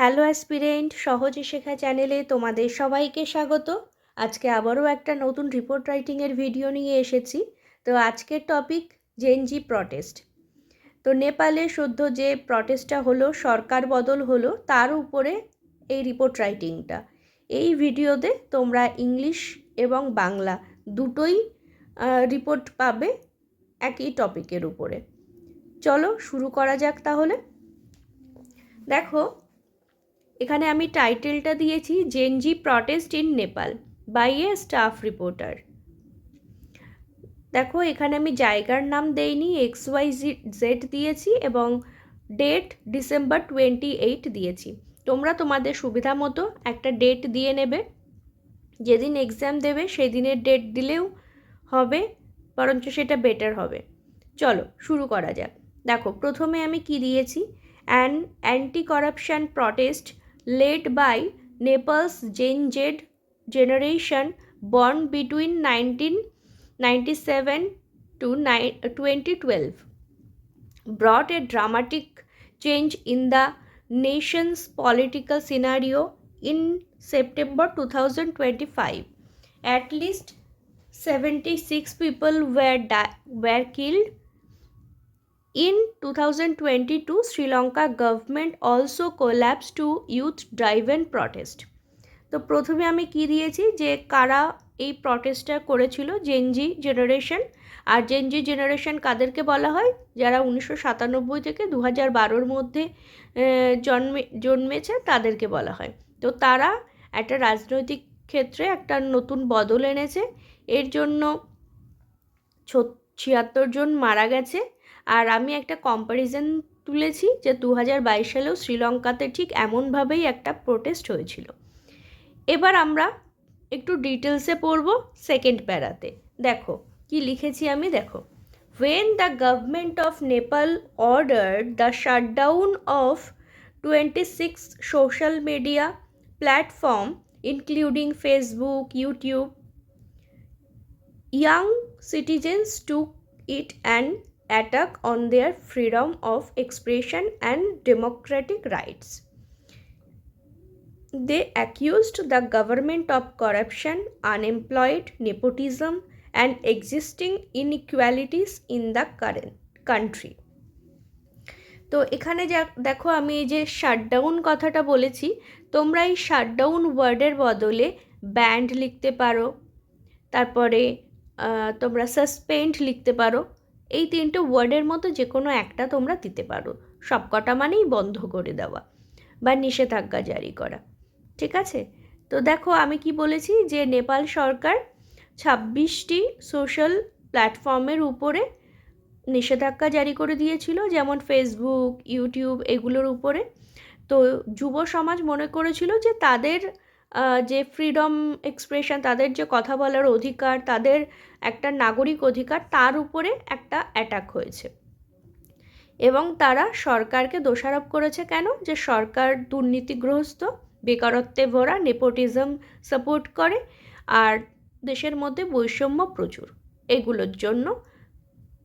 Hello aspirant, সহজে শেখা চ্যানেলে তোমাদের সবাইকে স্বাগত। আজকে আবারও একটা নতুন রিপোর্ট রাইটিংয়ের ভিডিও নিয়ে এসেছি। তো আজকের টপিক জেনজি প্রটেস্ট তো নেপালে সদ্য যে প্রটেস্টটা হলো, সরকার বদল হলো, তার উপরে এই রিপোর্ট রাইটিংটা। এই ভিডিওতে তোমরা ইংলিশ এবং বাংলা দুটোই রিপোর্ট পাবে একই টপিকের উপরে। চলো শুরু করা যাক তাহলে। দেখো এখানে আমি টাইটেলটা দিয়েছি, Gen Z protest in Nepal by a staff reporter দেখো, এখানে আমি জায়গার নাম দেইনি এক্স ওয়াই জেড দিয়েছি এবং ডেট ডিসেম্বর টোয়েন্টি এইট দিয়েছি। তোমরা তোমাদের সুবিধা মতো একটা ডেট দিয়ে নেবে, যেদিন এক্সাম দেবে সেই দিনের ডেট দিলেও হবে, বরঞ্চ সেটা বেটার হবে। চলো, শুরু করা যাক। দেখো, প্রথমে আমি কি দিয়েছি? An anti corruption protest led by Nepal's Gen Z generation born between 1997 to uh, 2012 brought a dramatic change in the nation's political scenario in September 2025. At least 76 people were, di- were killed in 2022, Sri Lanka government also collapsed to youth driven protest. তো প্রথমে আমি কি দিয়েছি? যে কারা এই প্রটেস্টটা করেছিল? জেনজি জেনারেশন আর জেনজি জেনারেশন কাদেরকে বলা হয়? যারা উনিশশো সাতানব্বই থেকে দু হাজার বারোর মধ্যে জন্মে জন্মেছে তাদেরকে বলা হয়। তো তারা একটা রাজনৈতিক ক্ষেত্রে একটা নতুন বদল এনেছে। এর জন্য ছিয়াত্তর জন মারা গেছে। আর আমি একটা কম্প্যারিজন তুলেছি যে দু হাজার বাইশ সালেও শ্রীলঙ্কাতে ঠিক এমনভাবেই একটা প্রোটেস্ট হয়েছিল। এবার আমরা একটু ডিটেলসে পড়ব সেকেন্ড প্যারাতে দেখো, কি লিখেছি আমি? দেখো when the government of Nepal order the shutdown of twenty six social media platform including Facebook YouTube young citizens to it and attack on their freedom of expression and democratic rights they accused the government of corruption unemployed nepotism and existing inequalities in the current country তো এখানে যা, দেখো আমি এই যে shutdown কথাটা বলেছি, তোমরা এই শাটডাউন ওয়ার্ডের বদলে ব্যান্ড লিখতে পারো, তারপরে তোমরা সাসপেন্ড লিখতে পারো এই তিনটে ওয়ার্ডের মতো যে কোনো একটা তোমরা দিতে পারো। সবকটা মানেই বন্ধ করে দেওয়া বা নিষেধাজ্ঞা জারি করা। ঠিক আছে? তো দেখো আমি কি বলেছি যে নেপাল সরকার ছাব্বিশটি সোশ্যাল প্ল্যাটফর্মের উপরে নিষেধাজ্ঞা জারি করে দিয়েছিল, যেমন ফেসবুক ইউটিউব এগুলোর উপরে। তো যুব সমাজ মনে করেছিল যে তাদের যে ফ্রিডম এক্সপ্রেশন তাদের যে কথা বলার অধিকার, তাদের একটা নাগরিক অধিকার, তার উপরে একটা অ্যাটাক হয়েছে। এবং তারা সরকারকে দোষারোপ করেছে কেন? যে সরকার দুর্নীতিগ্রস্ত, বেকারত্বে ভরা নেপোটিজম সাপোর্ট করে, আর দেশের মধ্যে বৈষম্য প্রচুর। এগুলোর জন্য,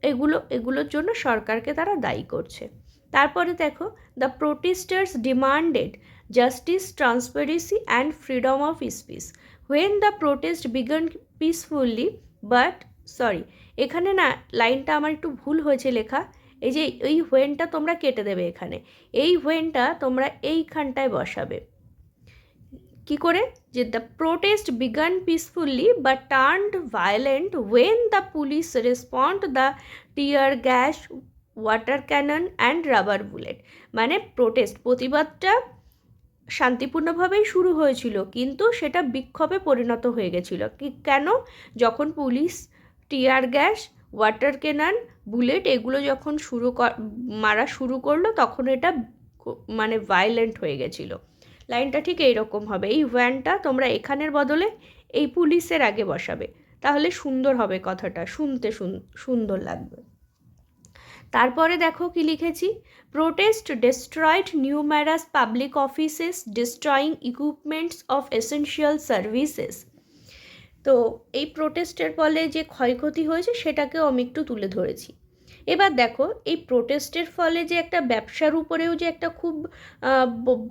এগুলো, এগুলোর জন্য সরকারকে তারা দায়ী করছে। তারপরে দেখো the protesters demanded justice, transparency, and freedom of speech. When the protest began peacefully, but sorry এখানে না লাইনটা আমার একটু ভুল হয়েছে লেখা। এই যে এই হোয়েনটা তোমরা কেটে দেবে এখানে। এই হোয়েনটা তোমরা এইখানটায় বসাবে। কি করে? যে the protest began peacefully but turned violent when the police respond the tear gas water cannon and rubber bullet মানে প্রোটেস্ট প্রতিবাদটা শান্তিপূর্ণভাবেই শুরু হয়েছিল, কিন্তু সেটা বিক্ষোভে পরিণত হয়ে গেছিল। কি, কেন? যখন police, tear gas, water cannon, bullet এগুলো যখন শুরু মারা শুরু করল, তখন এটা মানে ভায়োলেন্ট হয়ে গেছিল। লাইনটা ঠিক এইরকম হবে, এই ভ্যানটা তোমরা এখানের বদলে এই পুলিশের আগে বসাবে, তাহলে সুন্দর হবে কথাটা, শুনতে সুন্দর লাগবে। তারপরে দেখো কি লিখেছি? Protest destroyed numerous public offices destroying equipments of essential services তো এই প্রোটেস্টের ফলে যে ক্ষয়ক্ষতি হয়েছে, সেটাকেও আমি একটু তুলে ধরেছি। এবার দেখো, এই প্রোটেস্টের ফলে যে একটা ব্যবসার উপরেও যে একটা খুব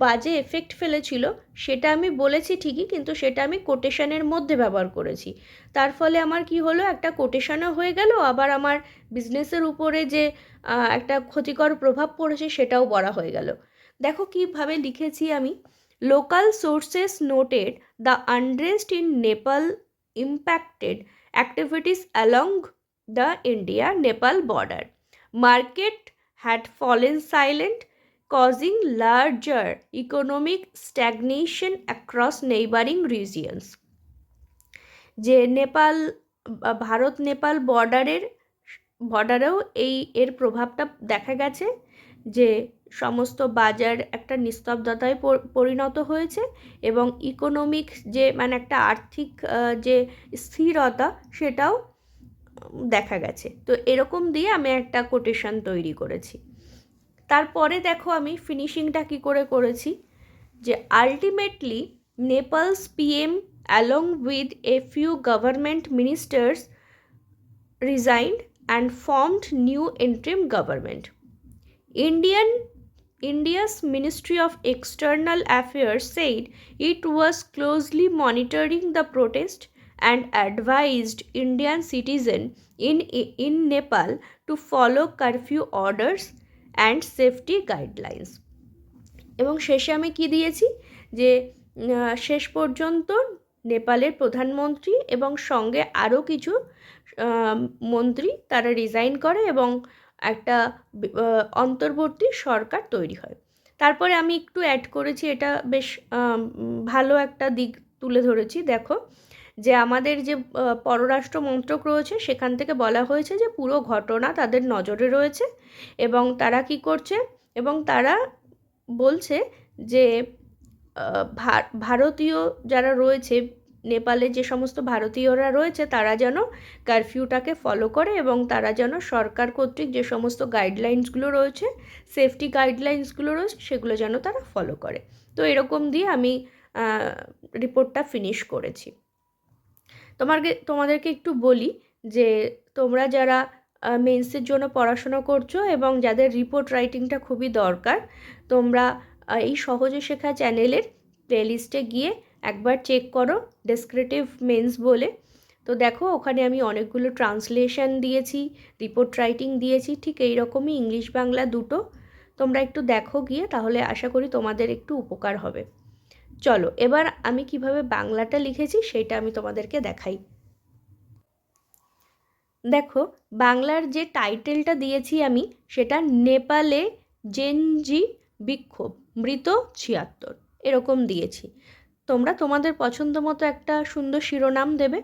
বাজে এফেক্ট ফেলেছিল, সেটা আমি বলেছি ঠিকই, কিন্তু সেটা আমি কোটেশনের মধ্যে ব্যবহার করেছি। তার ফলে আমার কি হলো, একটা কোটেশনও হয়ে গেল, আবার আমার বিজনেসের উপরে যে একটা ক্ষতিকর প্রভাব পড়েছে, সেটাও বলা হয়ে গেল। দেখো কীভাবে লিখেছি আমি local sources noted the unrest in Nepal impacted activities along the India Nepal border. Market had fallen silent, causing larger economic stagnation across neighboring regions. যে নেপাল ভারত নেপাল বর্ডারের বর্ডারেও এই এর প্রভাবটা দেখা গেছে যে সমস্ত বাজার একটা নিস্তব্ধতায় পরিণত হয়েছে এবং ইকোনমিক যে মানে একটা আর্থিক যে স্থিরতা সেটাও দেখা গেছে। তো এরকম দিয়ে আমি একটা কোটেশন তৈরি করেছি। তারপরে দেখো আমি ফিনিশিংটা কী করে করেছি? যে ultimately Nepal's PM along with a few government ministers resigned and formed new interim government Indian India's Ministry of External Affairs said it was closely monitoring the protest and advised Indian citizens in, in Nepal to follow curfew orders and safety guidelines. এবং শেষে আমি কি দিয়েছি? যে শেষ পর্যন্ত নেপালের প্রধানমন্ত্রী এবং সঙ্গে আরও কিছু মন্ত্রী তারা রিজাইন করে এবং একটা অন্তর্বর্তী সরকার তৈরি হয়। তারপরে আমি একটু অ্যাড করেছি এটা বেশ ভালো একটা দিক তুলে ধরেছি। দেখো যে আমাদের যে পররাষ্ট্র মন্ত্রক রয়েছে, সেখান থেকে বলা হয়েছে যে পুরো ঘটনা তাদের নজরে রয়েছে এবং তারা কি করছে এবং তারা বলছে যে ভারতীয় যারা রয়েছে, নেপালে যে সমস্ত ভারতীয়রা রয়েছে, তারা যেন কারফিউটাকে ফলো করে এবং তারা যেন সরকার কর্তৃক যে সমস্ত গাইডলাইন্সগুলো রয়েছে সেফটি গাইডলাইন্সগুলো রয়েছে, সেগুলো যেন তারা ফলো করে। তো এরকম দিয়ে আমি রিপোর্টটা ফিনিশ করেছি। তোমাকে তোমাদেরকে একটু বলি যে তোমরা যারা মেন্সের জন্য পড়াশোনা করছ এবং যাদের রিপোর্ট রাইটিংটা খুবই দরকার, তোমরা এই সহজে শেখা চ্যানেলের প্লেলিস্টে গিয়ে একবার চেক করো ডেসক্রিপটিভ মেন্স বলে। তো দেখো, ওখানে আমি অনেকগুলো ট্রান্সলেশন দিয়েছি রিপোর্ট রাইটিং দিয়েছি, ঠিক এই রকমই ইংলিশ বাংলা দুটো। তোমরা একটু দেখো গিয়ে, তাহলে আশা করি তোমাদের একটু উপকার হবে। চলো, এবার আমি কীভাবে বাংলাটা লিখেছি সেটা আমি তোমাদেরকে দেখাই। দেখো, বাংলার যে টাইটেলটা দিয়েছি আমি, সেটা নেপালে জেনজি বিক্ষোভ, মৃত ছিয়াত্তর, এরকম দিয়েছি। তোমরা তোমাদের পছন্দ মতো একটা সুন্দর শিরোনাম দেবে।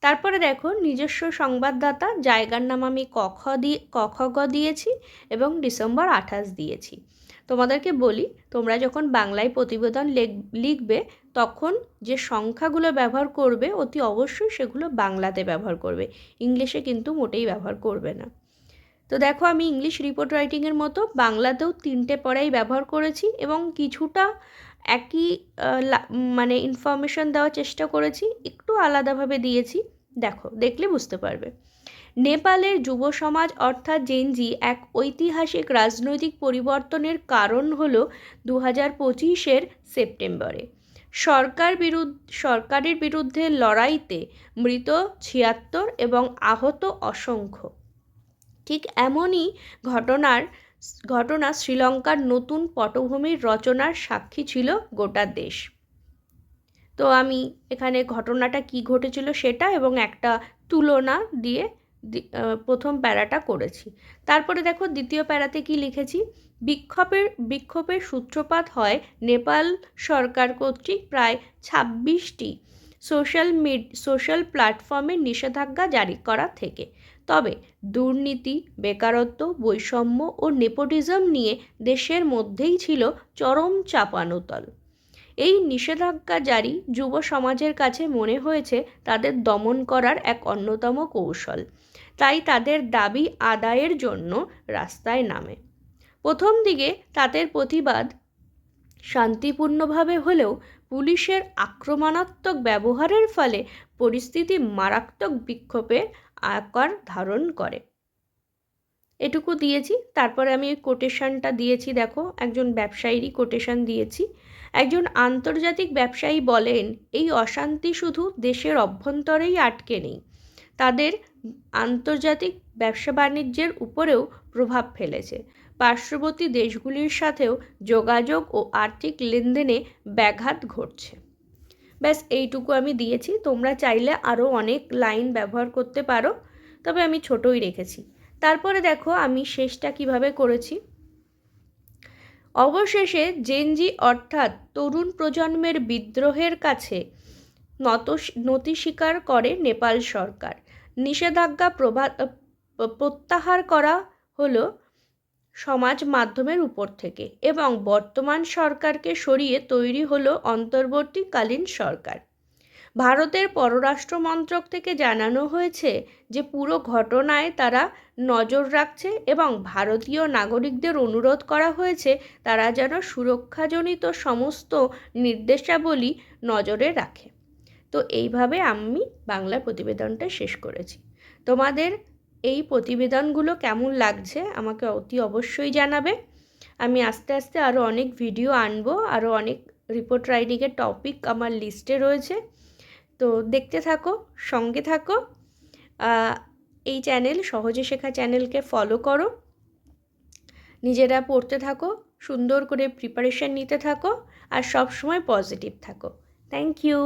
তারপরে দেখো, নিজস্ব সংবাদদাতা, জায়গার নাম আমি কখ দিয়ে কখ গ দিয়েছি এবং ডিসেম্বর আঠাশ দিয়েছি। তোমাদেরকে বলি, তোমরা যখন বাংলায় প্রতিবেদন লিখবে, তখন যে সংখ্যাগুলো ব্যবহার করবে, অতি অবশ্যই সেগুলো বাংলাতে ব্যবহার করবে। ইংলিশে কিন্তু মোটেই ব্যবহার করবে না। তো দেখো, আমি ইংলিশ রিপোর্ট রাইটিংয়ের মতো বাংলাতেও তিনটে পড়াই ব্যবহার করেছি এবং কিছুটা একই মানে ইনফরমেশন দেওয়ার চেষ্টা করেছি, একটু আলাদাভাবে দিয়েছি। দেখো, দেখলে বুঝতে পারবে। নেপালের যুব সমাজ অর্থাৎ জেনজি এক ঐতিহাসিক রাজনৈতিক পরিবর্তনের কারণ হল দু হাজার পঁচিশের সেপ্টেম্বরে। সরকার বিরুদ্ধ, সরকারের বিরুদ্ধে লড়াইতে মৃত ছিয়াত্তর এবং আহত অসংখ্য। ঠিক এমনই ঘটনার, ঘটনা শ্রীলঙ্কার নতুন পটভূমির রচনার সাক্ষী ছিল গোটা দেশ। তো আমি এখানে ঘটনাটা কি ঘটেছিল সেটা এবং একটা তুলনা দিয়ে প্রথম প্যারাটা করেছি। তারপরে দেখো দ্বিতীয় প্যারাতে কি লিখেছি? বিক্ষোভের বিক্ষোভের সূত্রপাত হয় নেপাল সরকার কর্তৃক প্রায় ছাব্বিশটি সোশ্যাল মিড, সোশ্যাল প্ল্যাটফর্মে নিষেধাজ্ঞা জারি করা থেকে। তবে দুর্নীতি, বেকারত্ব, বৈষম্য ও নেপোটিজম নিয়ে দেশের মধ্যেই ছিল চরম চাপানোতল। এই নিষেধাজ্ঞা জারি যুব সমাজের কাছে মনে হয়েছে তাদের দমন করার এক অন্যতম কৌশল। তাই তাদের দাবি আদায়ের জন্য রাস্তায় নামে। প্রথম দিকে তাদের প্রতিবাদ শান্তিপূর্ণভাবে হলেও পুলিশের আক্রমণাত্মক ব্যবহারের ফলে পরিস্থিতি মারাত্মক বিক্ষোভে আকার ধারণ করে। এটুকু দিয়েছি। তারপরে আমি কোটেশনটা দিয়েছি, দেখো, একজন ব্যবসায়ীরই কোটেশন দিয়েছি। একজন আন্তর্জাতিক ব্যবসায়ী বলেন, এই অশান্তি শুধু দেশের অভ্যন্তরেই আটকে নেই। তাদের আন্তর্জাতিক ব্যবসা বাণিজ্যের উপরেও প্রভাব ফেলেছে। পার্শ্ববর্তী দেশগুলির সাথেও যোগাযোগ ও আর্থিক লেনদেনে ব্যাঘাত ঘটছে। ব্যাস, এইটুকু আমি দিয়েছি। তোমরা চাইলে আরও অনেক লাইন ব্যবহার করতে পারো, তবে আমি ছোটই রেখেছি। তারপরে দেখো আমি শেষটা কীভাবে করেছি। অবশেষে জেনজি অর্থাৎ তরুণ প্রজন্মের বিদ্রোহের কাছে নত নতি স্বীকার করে নেপাল সরকার। নিষেধাজ্ঞা প্রভা প্রত্যাহার করা হলো সমাজ মাধ্যমের উপর থেকে এবং বর্তমান সরকারকে সরিয়ে তৈরি হলো অন্তর্বর্তীকালীন সরকার। ভারতের পররাষ্ট্র মন্ত্রক থেকে জানানো হয়েছে যে পুরো ঘটনায় তারা নজর রাখছে এবং ভারতীয় নাগরিকদের অনুরোধ করা হয়েছে তারা যেন সুরক্ষাজনিত সমস্ত নির্দেশাবলী নজরে রাখে। তো এইভাবে আমি বাংলা প্রতিবেদনটা শেষ করেছি। তোমাদের এই প্রতিবেদনগুলো কেমন লাগছে আমাকে অতি অবশ্যই জানাবে। আমি আস্তে আস্তে আরও অনেক ভিডিও আনব আরও অনেক রিপোর্ট রাইডিংয়ের টপিক আমার লিস্টে রয়েছে। তো দেখতে থাকো, সঙ্গে থাকো। এই চ্যানেল সহজে শেখা চ্যানেলকে ফলো করো। নিজেরা পড়তে থাকো, সুন্দর করে প্রিপারেশান নিতে থাকো, আর সব সময় পজিটিভ থাকো। Thank you